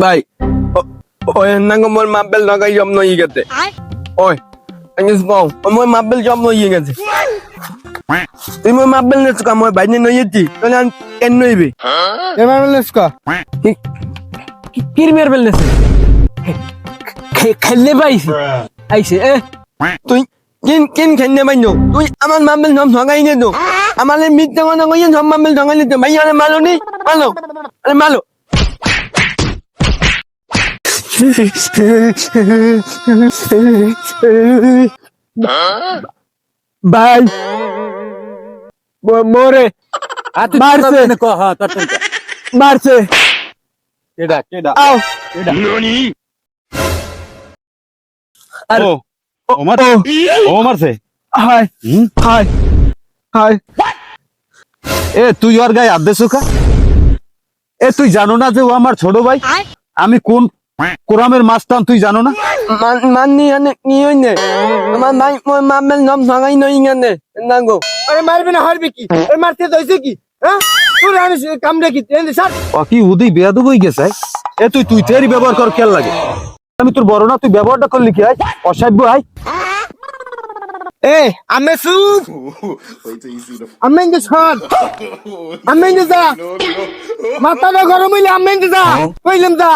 ভাই ওই নাঙ্গ মোর মাপবেল নগাই জম নই গেছে ওই আঙ্গিস কও মোর মাপবেল জম নই গেছে তুই মোর মাপবেল নেছ কা মোর বাইনে নই যেতি তাহলে আন কেন নইবে এবার বলিস ক কির মের বেলনেছে খেললে পাইছি আইছে এ তুই কিন কিন খেলনে বাইনো তুই আমার মাপবেল জম নগাই নে তো আমার মিথ্যা কথা কইয়ে জম মাপবেল নগাই নে ভাই আরে মালো নি মালো আরে মালো ভাই ম- মোরে। মারছে। ক? তোর মারছে। কেডা কেডা? আও। আর। ও ও মার ও। মারছে? হাই হাই হাই এ তুই ওর গায়ে হাত দেছো কা? এ তুই জানো না যে ও আমার ছোট ভাই? আমি কোন কোরামের মাস্টার তুই জানো না? মান মাননি আনে কি হইনে? আমার মাই মোর মাপবেল জম নগাই নই গেছে নাঙ্গো। আরে মারবে না হারবে কি? এ মারতে দইছে কি? হ্যাঁ? তোর আমি কাম দেখি এনে স্যার ও কি উদি বেয়াদব হয়ে গেছে এ তুই তুই তেরি ব্যবহার কর খেয়াল লাগে। আমি তোর বড় না তুই ব্যবহারটা করলি কি আয় অসাধ্য আয় এ আমি সুপ আমি ইন্দে সর আমি ইন্দে যা। মাথাটা গরম হইলে আমি ইন্দে যা। কইলাম যা।